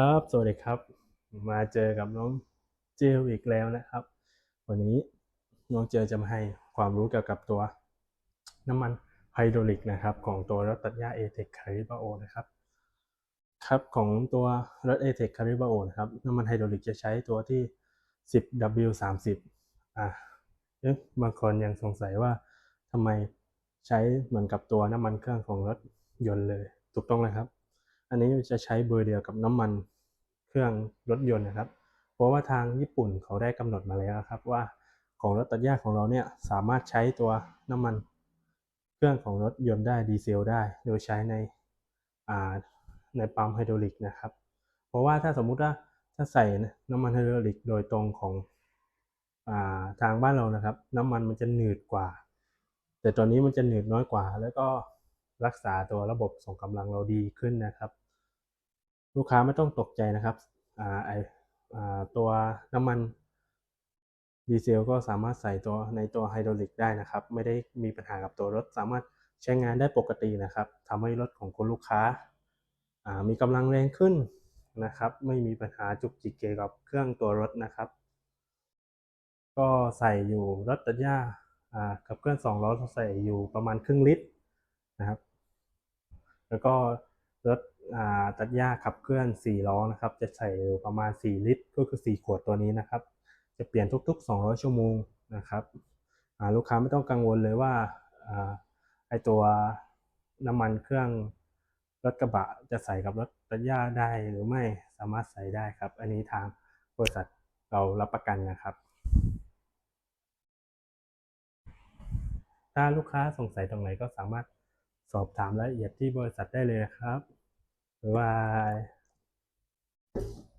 ครับ สวัสดีครับ มาเจอกับน้องเจลอีกแล้วนะครับ วันนี้น้องเจลจะมาให้ความรู้เกี่ยวกับตัวน้ำมันไฮดรอลิกนะครับ ของตัวรถตัดหญ้า a t e c Caribao นะครับ ครับของตัวรถ a t e c Caribao นะครับ น้ำมันไฮดรอลิกจะใช้ตัวที่ 10W30 อะเอ๊ะบางคนยังสงสัยว่าทำไมใช้เหมือนกับตัวน้ำมันเครื่องของรถยนต์เลย ถูกต้องเลยครับอันนี้จะใช้เบอร์เดียวกับน้ำมัน เครื่องรถยนต์นะครับ เพราะว่าทางญี่ปุ่นเขาได้กำหนดมาแล้วครับว่าของรถตัดหญ้าของเราเนี่ยสามารถใช้ตัวน้ำมันเครื่องของรถยนต์ได้ดีเซลได้ โดยใช้ในในปั๊มไฮดรอลิกนะครับ เพราะว่าถ้าสมมุติว่าถ้าใส่น้ำมันไฮดรอลิกโดยตรงของอาทางบ้านเรานะครับ น้ำมันมันจะหนืดกว่า แต่ตัวนี้มันจะหนืดน้อยกว่า แล้วก็รักษาตัวระบบส่งกำลังเราดีขึ้นนะครับ ลูกค้าไม่ต้องตกใจนะครับอ่าไออ่าตัวน้ำมันดีเซลก็สามารถใส่ตัวในตัวไฮดรอลิกได้นะครับ ไม่ได้มีปัญหากับตัวรถ สามารถใช้งานได้ปกตินะครับทำให้รถของคุณลูกค้าามีกำลังแรงขึ้นนะครับ ไม่มีปัญหาจุกจิกเกี่ยวกับเครื่องตัวรถนะครับ ก็ใส่อยู่รถตัดหญ้ากับเครื่องสองล้อใส่อยู่ประมาณครึ่งลิตรนะครับ แล้วก็รถ ตัดหญ้าขับเคลื่อน 4 ล้อนะครับ จะใส่ประมาณ 4 ลิตร ก็คือ 4 ขวดตัวนี้นะครับ จะเปลี่ยนทุก ๆ 200 ชั่วโมงนะครับลูกค้าไม่ต้องกังวลเลยว่าอ่าไอตัวน้ำมันเครื่องรถกระบะจะใส่กับรถตัดหญ้าได้หรือไม่สามารถใส่ได้ครับ อันนี้ทางบริษัทเรารับประกันนะครับ ถ้าลูกค้าสงสัยตรงไหนก็สามารถสอบถามรายละเอียดที่บริษัทได้เลยนะครับ Bye.